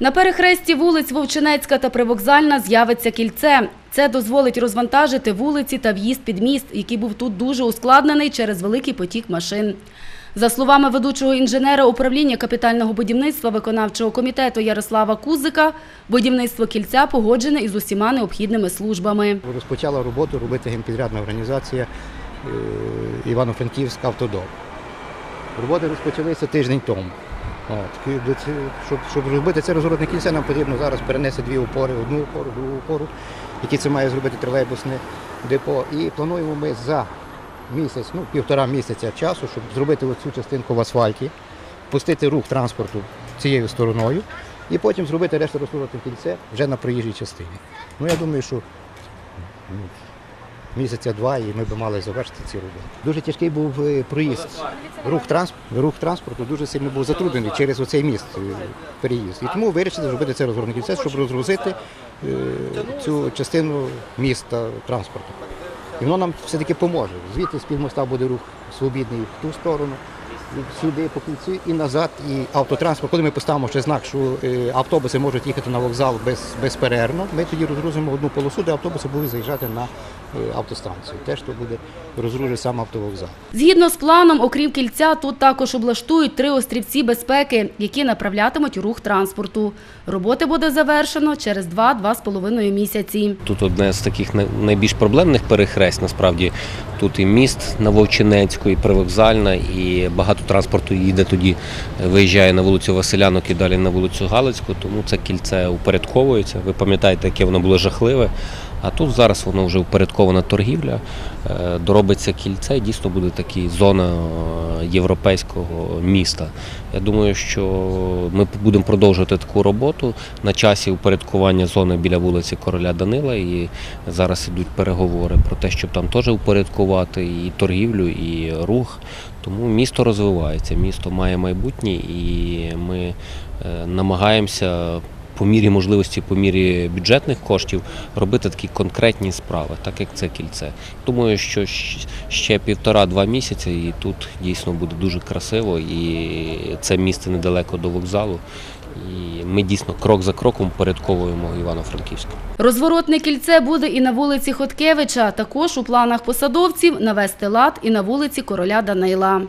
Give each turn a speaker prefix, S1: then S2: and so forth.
S1: На перехресті вулиць Вовчинецька та Привокзальна з'явиться кільце. Це дозволить розвантажити вулиці та в'їзд під міст, який був тут дуже ускладнений через великий потік машин. За словами ведучого інженера управління капітального будівництва виконавчого комітету Ярослава Кузика, будівництво кільця погоджене із усіма необхідними службами.
S2: Розпочала роботу робити генпідрядна організація е, Івано-Франківська автодор. Роботи розпочалися тиждень тому. От, ці- щоб, щоб робити це розгородне кільце, нам потрібно зараз перенести дві опори, одну опору, другу опору, які це має зробити тролейбусне депо. І плануємо ми за місяць, ну півтора місяця часу, щоб зробити оцю частинку в асфальті, пустити рух транспорту цією стороною і потім зробити решту розгородне кільце вже на проїжджій частині. Ну я думаю, що місяця два, і ми б мали завершити ці роботи. Дуже тяжкий був е, проїзд. Рух, трансп... Рух транспорту дуже сильно був затруднений через оцей міст е, переїзд. І тому вирішили зробити це розгорне кільце, щоб розгрузити е, цю частину міста транспорту. І воно нам все-таки поможе. Звідти з-під моста буде рух свобідний в ту сторону, сюди по кільцю і назад. І автотранспорт, коли ми поставимо ще знак, що автобуси можуть їхати на вокзал без, безперервно, ми тоді розгрузимо одну полосу, де автобуси будуть заїжджати на автостанцію. Теж то буде розгружений сам автовокзал.
S1: Згідно з планом, окрім кільця, тут також облаштують три острівці безпеки, які направлятимуть рух транспорту. Роботи буде завершено через 2-2,5 місяці.
S3: Тут одне з таких най- найбільш проблемних перехресть. Насправді тут і міст на Вовчинецьку, і привокзальна, і багато транспорту їде тоді, е, виїжджає на вулицю Василянок і далі на вулицю Галицьку, тому це кільце упорядковується. Ви пам'ятаєте, яке воно було жахливе. А тут зараз воно вже упорядкована торгівля, е, доробиться кільце, дійсно буде така зона е, європейського міста. Я думаю, що ми будемо продовжувати таку роботу на часі упорядкування зони біля вулиці Короля Данила. І зараз ідуть переговори про те, щоб там теж упорядкувати і торгівлю, і рух. Тому місто розвивається, місто має майбутнє, і ми е, намагаємося. По мірі можливості, по мірі бюджетних коштів робити такі конкретні справи, так як це кільце. Думаю, що ще півтора-два місяці, і тут дійсно буде дуже красиво, і це місце недалеко до вокзалу. І ми дійсно крок за кроком порядковуємо Івано-Франківськ.
S1: Розворотне кільце буде і на вулиці Хоткевича. Також у планах посадовців навести лад і на вулиці Короля Данила.